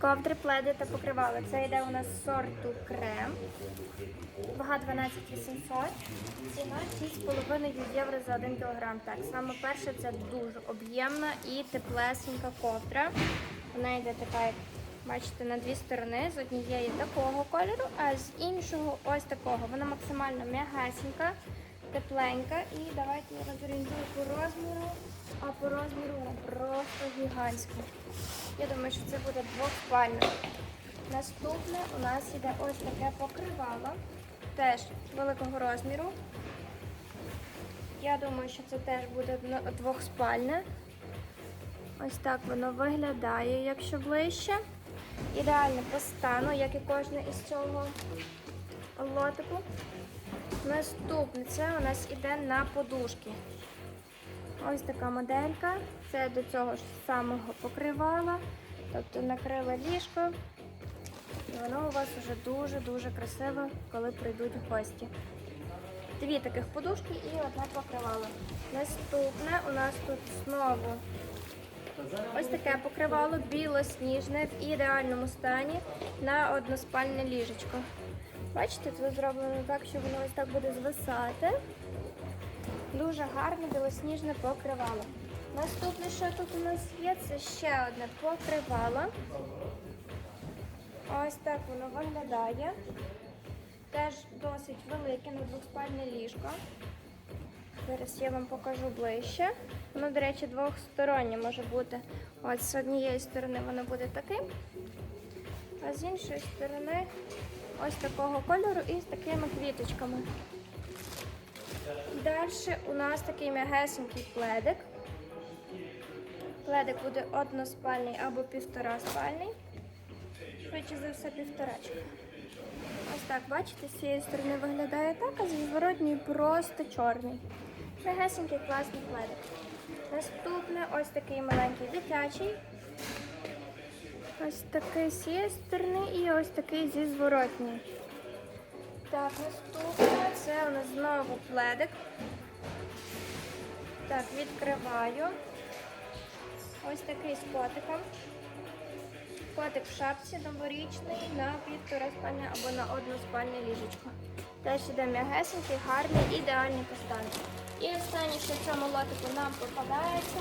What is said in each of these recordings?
Ковдри, пледи та покривали. Це йде у нас сорту крем. Вага 12 800. Ціна 6,5 євро за 1 кг. Так, саме перше це дуже об'ємна і теплесенька ковдра. Вона йде така, як бачите, на дві сторони. З однієї такого кольору, а з іншого ось такого. Вона максимально м'ягесенька, тепленька. І давайте я розорієнтую по розміру. А по розміру вона просто гігантська. Я думаю, що це буде двохспальне. Наступне у нас іде ось таке покривало, теж великого розміру. Я думаю, що це теж буде двохспальне. Ось так воно виглядає, якщо ближче. Ідеально по стану, як і кожне із цього лотику. Наступне це у нас іде на подушки. Ось така моделька. Це до цього ж самого покривала. Тобто накрила ліжко. І воно у вас вже дуже-дуже красиво, коли прийдуть гості. Дві таких подушки і одне покривало. Наступне у нас тут знову ось таке покривало білосніжне в ідеальному стані на односпальне ліжечко. Бачите, це зроблено так, що воно ось так буде звисати. Дуже гарне білосніжне покривало. Наступне, що тут у нас є, це ще одне покривало. Ось так воно виглядає. Теж досить велике на двохспальне ліжко. Зараз я вам покажу ближче. Воно, до речі, двохстороннє може бути. От з однієї сторони воно буде таким, а з іншої сторони ось такого кольору і з такими квіточками. Далі у нас такий м'ягесенький пледик. Пледик буде односпальний або півтораспальний. Швидше за все півторачка. Ось так, бачите, з цієї сторони виглядає так, а з зворотньої просто чорний. М'ягесенький класний пледик. Наступне ось такий маленький дитячий. Ось такий з цієї сторони і ось такий зі зворотньої. Так, наступне це у нас знову пледик. Так, відкриваю. Ось такий з котиком. Котик в шапці новорічний на півтораспальне або на односпальне ліжечко. Теж іде м'ягесенький, гарний, ідеальний постан. І останнє, що в цьому лотику нам попадається,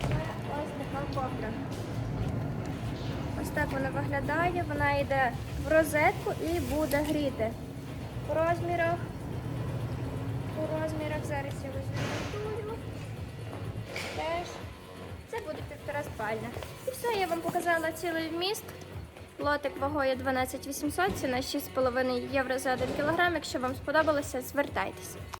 це ось така ковдра. Ось так вона виглядає, вона йде в розетку і буде гріти. По розмірах, по розмірах зараз я візьму. Теж це буде півтора спальня. І все, я вам показала цілий вміст. Лотик вагою 12 800, ціна 6,5 євро за 1 кг. Якщо вам сподобалося, звертайтеся.